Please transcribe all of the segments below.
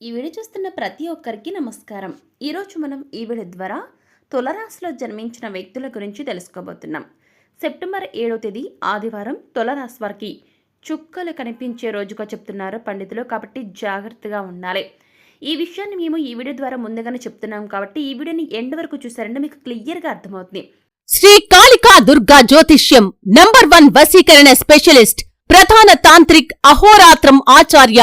ఈ వీడియో చూస్తున్న ప్రతి ఒక్కరికి నమస్కారం. ఈరోజు మనం ఈ వీడియో ద్వారా తులరాశిలో జన్మించిన వ్యక్తుల గురించి తెలుసుకోబోతున్నాం. సెప్టెంబర్ ఏడో తేదీ ఆదివారం తులరాశి వారికి చుక్కలు కనిపించే రోజుగా చెప్తున్నారు పండితులు. కాబట్టి జాగ్రత్తగా ఉండాలి. ఈ విషయాన్ని మేము ఈ వీడియో ద్వారా ముందుగానే చెప్తున్నాం కాబట్టి ఈ వీడియోని ఎండ్ వరకు చూసారంటే మీకు క్లియర్గా అర్థమవుతుంది. శ్రీ కాళికా దుర్గా జ్యోతిష్యం నంబర్ వన్ వసీకరణ స్పెషలిస్ట్ ప్రధాన తాంత్రిక్ అహోరాత్రం ఆచార్య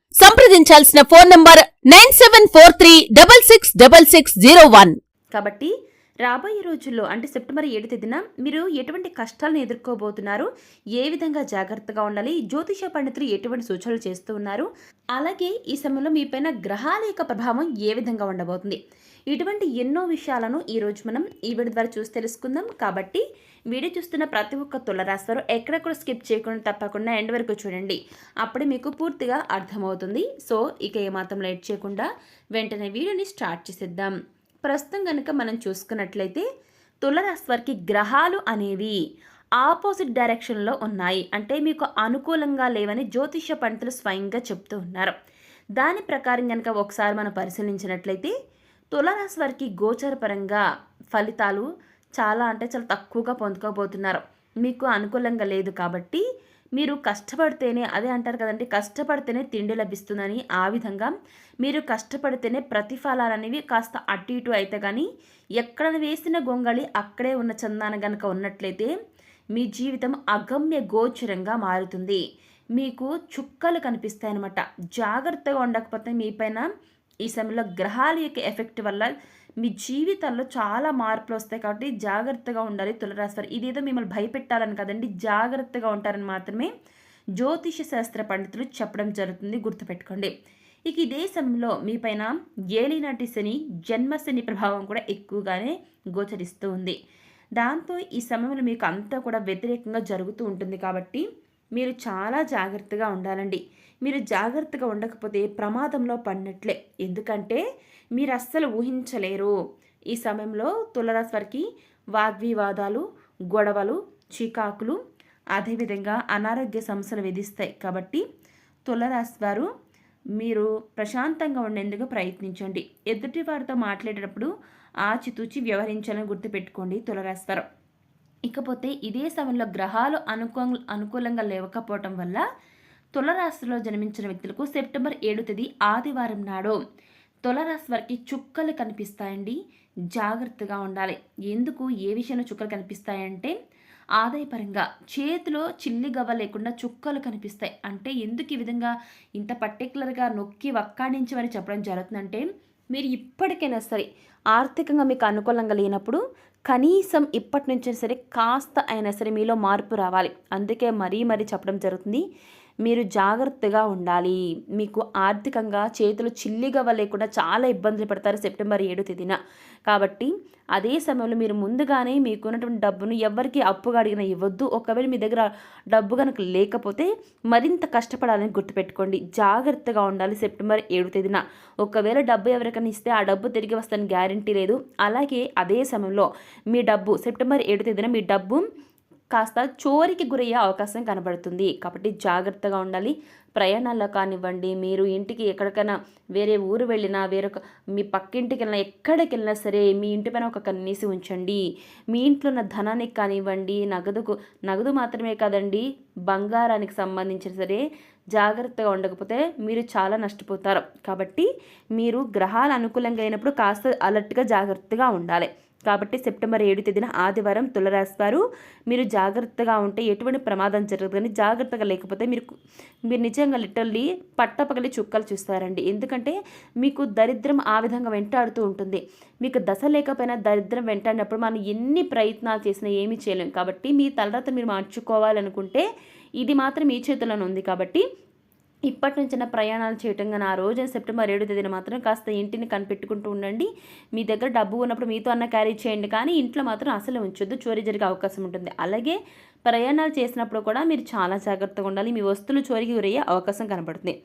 సంప్రదించాల్సిన phone number nine seven four three double six double six zero one. కాబట్టి రాబోయే రోజుల్లో అంటే సెప్టెంబర్ ఏడు తేదీన మీరు ఎటువంటి కష్టాలను ఎదుర్కోబోతున్నారు? ఏ విధంగా జాగ్రత్తగా ఉండాలి? జ్యోతిష పండితులు ఎటువంటి సూచనలు చేస్తూ ఉన్నారు? అలాగే ఈ సమయంలో మీపైన గ్రహాల యొక్క ప్రభావం ఏ విధంగా ఉండబోతుంది? ఇటువంటి ఎన్నో విషయాలను ఈరోజు మనం ఈ వీడియో ద్వారా చూసి తెలుసుకుందాం. కాబట్టి వీడియో చూస్తున్న ప్రతి ఒక్క తులరాశివారు వారు స్కిప్ చేయకుండా తప్పకుండా ఎండ్ వరకు చూడండి. అప్పుడే మీకు పూర్తిగా అర్థమవుతుంది. సో ఇక ఏమాత్రం లేట్ చేయకుండా వెంటనే వీడియోని స్టార్ట్ చేసేద్దాం. ప్రస్తుతం కనుక మనం చూసుకున్నట్లయితే తులరాశి వారికి గ్రహాలు అనేవి ఆపోజిట్ డైరెక్షన్లో ఉన్నాయి. అంటే మీకు అనుకూలంగా లేవని జ్యోతిష పండితులు స్వయంగా చెప్తూ ఉన్నారు. దాని ప్రకారం కనుక ఒకసారి మనం పరిశీలించినట్లయితే తులరాశి వారికి గోచరపరంగా ఫలితాలు చాలా అంటే చాలా తక్కువగా పొందుకోబోతున్నారు. మీకు అనుకూలంగా లేదు కాబట్టి మీరు కష్టపడితేనే అదే అంటారు కదండి కష్టపడితేనే తిండి లభిస్తుందని ఆ విధంగా మీరు కష్టపడితేనే ప్రతిఫలాలు అనేవి కాస్త అటు ఇటు అయితే కానీ ఎక్కడ వేసిన గొంగళి అక్కడే ఉన్న చందాన గనక ఉన్నట్లయితే మీ జీవితం అగమ్య గోచరంగా మారుతుంది. మీకు చుక్కలు కనిపిస్తాయన్నమాట. జాగ్రత్తగా ఉండకపోతే మీపైన ఈ సమయంలో గ్రహాల యొక్క ఎఫెక్ట్ వల్ల మీ జీవితాల్లో చాలా మార్పులు వస్తాయి కాబట్టి జాగ్రత్తగా ఉండాలి తులరాశి వారు. ఇదేదో మిమ్మల్ని భయపెట్టాలని కదండి జాగ్రత్తగా ఉంటారని మాత్రమే జ్యోతిష శాస్త్ర పండితులు చెప్పడం జరుగుతుంది. గుర్తుపెట్టుకోండి. ఇక ఇదే సమయంలో మీపైన ఏలినాటి శని జన్మశని ప్రభావం కూడా ఎక్కువగానే గోచరిస్తూ ఉంది. దాంతో ఈ సమయంలో మీకు అంతా కూడా వ్యతిరేకంగా జరుగుతూ ఉంటుంది కాబట్టి మీరు చాలా జాగ్రత్తగా ఉండాలండి. మీరు జాగ్రత్తగా ఉండకపోతే ప్రమాదంలో పడినట్లే. ఎందుకంటే మీరు అస్సలు ఊహించలేరు. ఈ సమయంలో తులరాశి వారికి వాగ్వివాదాలు గొడవలు చికాకులు అదేవిధంగా అనారోగ్య సమస్యలు విధిస్తాయి. కాబట్టి తులరాశి వారు మీరు ప్రశాంతంగా ఉండేందుకు ప్రయత్నించండి. ఎదుటి వారితో మాట్లాడేటప్పుడు ఆచితూచి వ్యవహరించాలని గుర్తుపెట్టుకోండి తులరాశి వారు. ఇకపోతే ఇదే సమయంలో గ్రహాలు అనుకూ అనుకూలంగా లేవకపోవటం వల్ల తులరాశిలో జన్మించిన వ్యక్తులకు సెప్టెంబర్ ఏడు తేదీ ఆదివారం నాడు తులరాశి వారికి చుక్కలు కనిపిస్తాయండి. జాగ్రత్తగా ఉండాలి. ఎందుకు? ఏ విషయంలో చుక్కలు కనిపిస్తాయంటే ఆదాయపరంగా. చేతిలో చిల్లి గవ్వ లేకుండా చుక్కలు కనిపిస్తాయి. అంటే ఎందుకు ఈ విధంగా ఇంత పర్టికులర్గా నొక్కి వక్కాడించమని చెప్పడం జరుగుతుందంటే మీరు ఇప్పటికైనా సరే ఆర్థికంగా మీకు అనుకూలంగా లేనప్పుడు కనీసం ఇప్పటి నుంచి సరే కాస్త అయినా సరే మీలో మార్పు రావాలి. అందుకే మరీ మరీ చెప్పడం జరుగుతుంది. మీరు జాగ్రత్తగా ఉండాలి. మీకు ఆర్థికంగా చేతులు చిల్లిగా లేకుండా చాలా ఇబ్బందులు పడతారు సెప్టెంబర్ ఏడు తేదీన. కాబట్టి అదే సమయంలో మీరు ముందుగానే మీకున్నటువంటి డబ్బును ఎవరికి అప్పుగా అడిగినా ఇవ్వద్దు. ఒకవేళ మీ దగ్గర డబ్బు కనుక లేకపోతే మరింత కష్టపడాలని గుర్తుపెట్టుకోండి. జాగ్రత్తగా ఉండాలి సెప్టెంబర్ ఏడు తేదీన. ఒకవేళ డబ్బు ఎవరికైనా ఇస్తే ఆ డబ్బు తిరిగి వస్తాను గ్యారంటీ లేదు. అలాగే అదే సమయంలో మీ డబ్బు సెప్టెంబర్ ఏడు తేదీన మీ డబ్బు కాస్త చోరికి గురయ్యే అవకాశం కనబడుతుంది. కాబట్టి జాగ్రత్తగా ఉండాలి. ప్రయాణాల్లో కానివ్వండి మీరు ఇంటికి ఎక్కడికైనా వేరే ఊరు వెళ్ళినా వేరొక మీ పక్కింటికి వెళ్ళినా ఎక్కడికి వెళ్ళినా సరే మీ ఇంటి పైన ఒక కన్నీసి ఉంచండి. మీ ఇంట్లో ఉన్న ధనానికి కానివ్వండి నగదుకు నగదు మాత్రమే కాదండి బంగారానికి సంబంధించిన సరే జాగ్రత్తగా ఉండకపోతే మీరు చాలా నష్టపోతారు. కాబట్టి మీరు గ్రహాలు అనుకూలంగా అయినప్పుడు కాస్త అలర్ట్గా జాగ్రత్తగా ఉండాలి. కాబట్టి సెప్టెంబర్ ఏడు తేదీన ఆదివారం తులరాశి వారు మీరు జాగ్రత్తగా ఉంటే ఎటువంటి ప్రమాదం జరగదు కానీ జాగ్రత్తగా లేకపోతే మీరు మీరు నిజంగా లిటర్లీ పట్టపగలి చుక్కలు చూస్తారండి. ఎందుకంటే మీకు దరిద్రం ఆ విధంగా వెంటాడుతూ ఉంటుంది. మీకు దశ లేకపోయినా దరిద్రం వెంటాడినప్పుడు మనం ఎన్ని ప్రయత్నాలు చేసినా ఏమీ చేయలేం. కాబట్టి మీ తలరాత మీరు మార్చుకోవాలనుకుంటే ఇది మాత్రం మీ చేతిలోనే ఉంది కాబట్టి ఇప్పటి నుంచైనా ప్రయాణాలు చేయటం కానీ ఆ రోజు సెప్టెంబర్ ఏడు తేదీన మాత్రం కాస్త ఇంటిని కనిపెట్టుకుంటూ ఉండండి. మీ దగ్గర డబ్బు ఉన్నప్పుడు మీతో అన్న క్యారీ చేయండి. కానీ ఇంట్లో మాత్రం అసలు ఉంచొద్దు. చోరీ జరిగే అవకాశం ఉంటుంది. అలాగే ప్రయాణాలు చేసినప్పుడు కూడా మీరు చాలా జాగ్రత్తగా ఉండాలి. మీ వస్తువులు చోరీకి గురయ్యే అవకాశం కనబడుతుంది.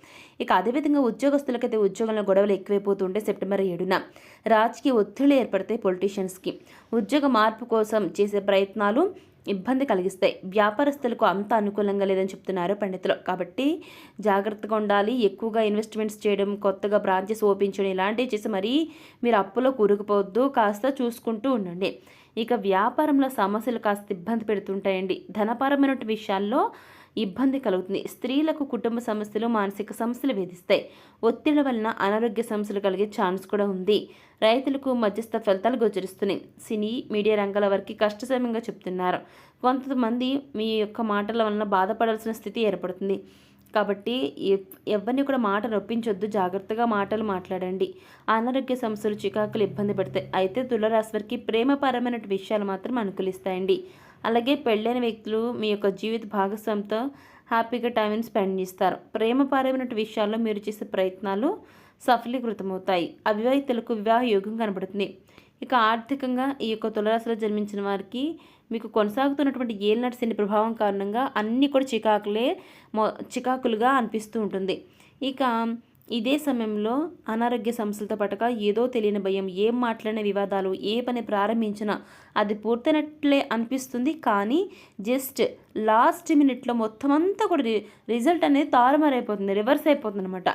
ఇక అదేవిధంగా ఉద్యోగస్తులకైతే ఉద్యోగంలో గొడవలు ఎక్కువైపోతుంటే సెప్టెంబర్ ఏడున రాజకీయ ఒత్తిళ్ళు ఏర్పడతాయి పొలిటీషియన్స్కి. ఉద్యోగ మార్పు కోసం చేసే ప్రయత్నాలు ఇబ్బంది కలిగిస్తాయి. వ్యాపారస్తులకు అంత అనుకూలంగా లేదని చెప్తున్నారు పండితులు. కాబట్టి జాగ్రత్తగా ఉండాలి. ఎక్కువగా ఇన్వెస్ట్మెంట్స్ చేయడం కొత్తగా బ్రాంచెస్ ఓపెన్ చేయడం ఇలాంటివి చేసి మరీ మీరు అప్పులో కూరుకుపోవద్దు. కాస్త చూసుకుంటూ ఉండండి. ఇక వ్యాపారంలో సమస్యలు కాస్త ఇబ్బంది పెడుతుంటాయండి. ధనపరమైన విషయాల్లో ఇబ్బంది కలుగుతుంది. స్త్రీలకు కుటుంబ సమస్యలు మానసిక సమస్యలు వేధిస్తాయి. ఒత్తిడి వలన అనారోగ్య సమస్యలు కలిగే ఛాన్స్ కూడా ఉంది. రైతులకు మధ్యస్థ ఫలితాలు గోచరిస్తున్నాయి. సినీ మీడియా రంగాల వారికి కష్టసమయంగా చెప్తున్నారు కొంతమంది మీ యొక్క మాటల వలన బాధపడాల్సిన స్థితి ఏర్పడుతుంది. కాబట్టి ఎవరిని కూడా మాట నొప్పించొద్దు జాగ్రత్తగా మాటలు మాట్లాడండి. అనారోగ్య సమస్యలు చికాకులు ఇబ్బంది పెడతాయి. అయితే తులరాశి వారికి ప్రేమపరమైన విషయాలు మాత్రం అనుకూలిస్తాయండి. అలాగే పెళ్ళైన వ్యక్తులు మీ యొక్క జీవిత భాగస్వామితో హ్యాపీగా టైంని స్పెండ్ చేస్తారు. ప్రేమపరమైన విషయాల్లో మీరు చేసే ప్రయత్నాలు సఫలీకృతమవుతాయి. అవివాహితులకు వివాహ యోగం కనబడుతుంది. ఇక ఆర్థికంగా ఈ యొక్క తులరాశిలో జన్మించిన వారికి మీకు కొనసాగుతున్నటువంటి ఏలినాటి శని ప్రభావం కారణంగా అన్నీ కూడా చికాకులే చికాకులుగా అనిపిస్తూ ఉంటుంది. ఇక ఇదే సమయంలో అనారోగ్య సమస్యలతో పట్టక ఏదో తెలియని భయం ఏం మాట్లాడిన వివాదాలు ఏ పని ప్రారంభించినా అది పూర్తయినట్లే అనిపిస్తుంది. కానీ జస్ట్ లాస్ట్ మినిట్లో మొత్తం అంతా కూడా రిజల్ట్ అనేది తారుమారైపోతుంది రివర్స్ అయిపోతుంది అనమాట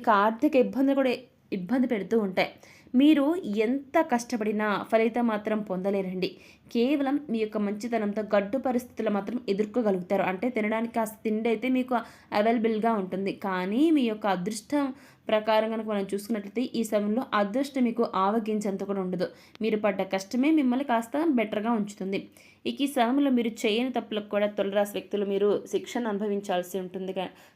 ఇక ఆర్థిక ఇబ్బందులు కూడా ఇబ్బంది పెడుతూ ఉంటాయి. మీరు ఎంత కష్టపడినా ఫలితం మాత్రం పొందలేరండి. కేవలం మీ యొక్క మంచితనంతో గడ్డు పరిస్థితులు మాత్రం ఎదుర్కోగలుగుతారు. అంటే తినడానికి కాస్త తిండి అయితే మీకు అవైలబుల్గా ఉంటుంది. కానీ మీ యొక్క అదృష్టం ప్రకారం కనుక మనం చూసుకున్నట్లయితే ఈ సమయంలో అదృష్టం మీకు ఆవగించేంత కూడా ఉండదు. మీరు పడ్డ కష్టమే మిమ్మల్ని కాస్త బెటర్గా ఉంచుతుంది. ఇక ఈ సమయంలో మీరు చేయని తప్పులకు కూడా తొలరాశి వ్యక్తులు మీరు శిక్షణ అనుభవించాల్సి ఉంటుంది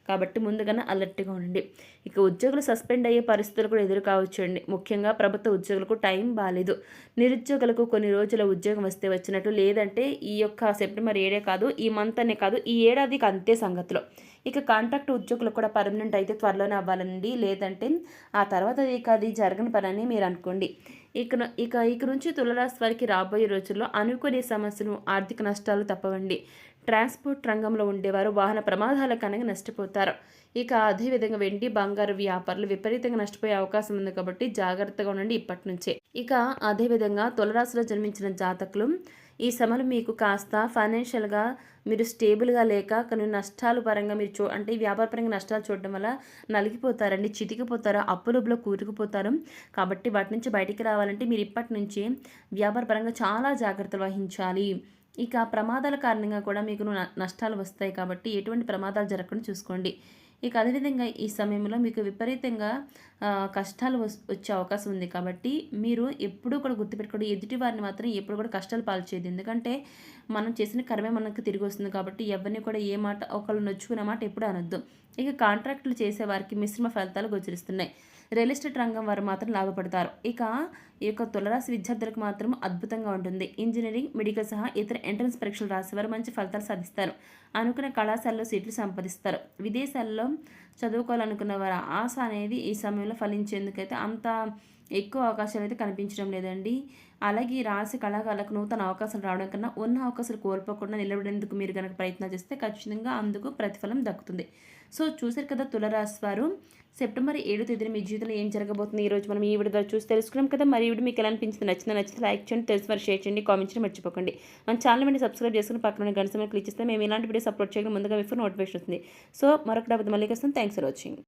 కాబట్టి ముందుగానే అలర్ట్గా ఉండండి. ఇక ఉద్యోగులు సస్పెండ్ అయ్యే పరిస్థితులు కూడా ఎదురు కావచ్చు అండి. ముఖ్యంగా ప్రభుత్వ ఉద్యోగులకు టైం బాగాలేదు నిరుద్యోగులకు కొన్ని రోజుల ఉద్యోగం వస్తే వచ్చినట్టు లేదంటే ఈ యొక్క సెప్టెంబర్ ఏడే కాదు ఈ మంత్ అనే కాదు ఈ ఏడాదికి అంతే సంగతిలో. ఇక కాంట్రాక్ట్ ఉద్యోగులకు కూడా పర్మనెంట్ అయితే త్వరలోనే అవ్వాలండి. లేదంటే ఆ తర్వాత ఇక అది జరగని పని అని మీరు అనుకోండి. ఇక ఇక ఇక నుంచి తులరాశి వారికి రాబోయే రోజుల్లో అనుకునే సమస్యలు ఆర్థిక నష్టాలు తప్పవండి. ట్రాన్స్పోర్ట్ రంగంలో ఉండేవారు. వాహన ప్రమాదాల కనుక నష్టపోతారు. ఇక అదేవిధంగా వెండి బంగారు వ్యాపారులు విపరీతంగా నష్టపోయే అవకాశం ఉంది కాబట్టి జాగ్రత్తగా ఉండండి ఇప్పటి నుంచే. ఇక అదేవిధంగా తులరాశిలో జన్మించిన జాతకులు ఈ సమలు మీకు కాస్త ఫైనాన్షియల్గా మీరు స్టేబుల్గా లేక కొన్ని నష్టాలు పరంగా మీరు చూ అంటే వ్యాపార పరంగా నష్టాలు చూడడం వల్ల నలిగిపోతారండి చితికిపోతారు అప్పులుబులో కూరుకుపోతారు. కాబట్టి వాటి నుంచి బయటికి రావాలంటే మీరు ఇప్పటి నుంచి వ్యాపార పరంగా చాలా జాగ్రత్తలు వహించాలి. ఇక ప్రమాదాల కారణంగా కూడా మీకు న- నష్టాలు వస్తాయి కాబట్టి ఎటువంటి ప్రమాదాలు జరగకుండా చూసుకోండి. ఇక అదేవిధంగా ఈ సమయంలో మీకు విపరీతంగా కష్టాలు వచ్చే అవకాశం ఉంది కాబట్టి మీరు ఎప్పుడూ కూడా గుర్తుపెట్టుకోండి ఎదుటి వారిని మాత్రం ఎప్పుడు కూడా కష్టాలు పాల్చేయదు ఎందుకంటే మనం చేసిన కర్మే మనకు తిరిగి వస్తుంది కాబట్టి ఎవరిని కూడా ఏ మాట ఒకళ్ళు నొచ్చుకునే మాట ఎప్పుడు అనొద్దు. ఇక కాంట్రాక్టులు చేసే వారికి మిశ్రమ ఫలితాలు గోచరిస్తున్నాయి. రియల్ ఎస్టేట్ రంగం వారు మాత్రం లాభపడతారు. ఇక ఈ యొక్క తులరాశి విద్యార్థులకు మాత్రం అద్భుతంగా ఉంటుంది. ఇంజనీరింగ్ మెడికల్ సహా ఇతర ఎంట్రన్స్ పరీక్షలు రాసేవారు మంచి ఫలితాలు సాధిస్తారు. అనుకున్న కళాశాలలో సీట్లు సంపాదిస్తారు. విదేశాల్లో చదువుకోవాలనుకున్న వారి ఆశ అనేది ఈ సమయంలో ఫలించేందుకైతే అంత ఎక్కువ అవకాశాలు అయితే కనిపించడం లేదండి. అలాగే రాసి కళాకారులకు నూతన అవకాశాలు రావడం కన్నా ఉన్న అవకాశాలు కోల్పోకుండా నిలబడేందుకు మీరు కనుక ప్రయత్నం చేస్తే ఖచ్చితంగా అందుకు ప్రతిఫలం దక్కుతుంది. సో చూసారు కదా తులరాశి వారు. సెప్టెంబర్ ఏడు తేదీన మీ జీవితంలో ఏం జరగబోతుంది? ఈ రోజు మనం ఈ వీడియో ద్వారా చూసి తెలుసుకున్నాం కదా. మరి వీడియో మీకు ఎలా అనిపించింది? నచ్చిందా నచ్చితే లైక్ చేయండి తెలిసి మరి షేర్ చేయండి కామెంట్ చేయడం మర్చిపోకండి. మన ఛానల్ మీద సబ్స్క్రైబ్ చేసుకుని పక్కన గంట సమయం క్లిక్ చేస్తే మేము ఇలాంటి వీడియోస్ అప్లోడ్ చేయడం ముందుగా మీకు నోటిఫికేషన్ వస్తుంది. సో మరొక డబ్బు మళ్ళీ వస్తుంది థ్యాంక్స్ ఫర్ వాచింగ్.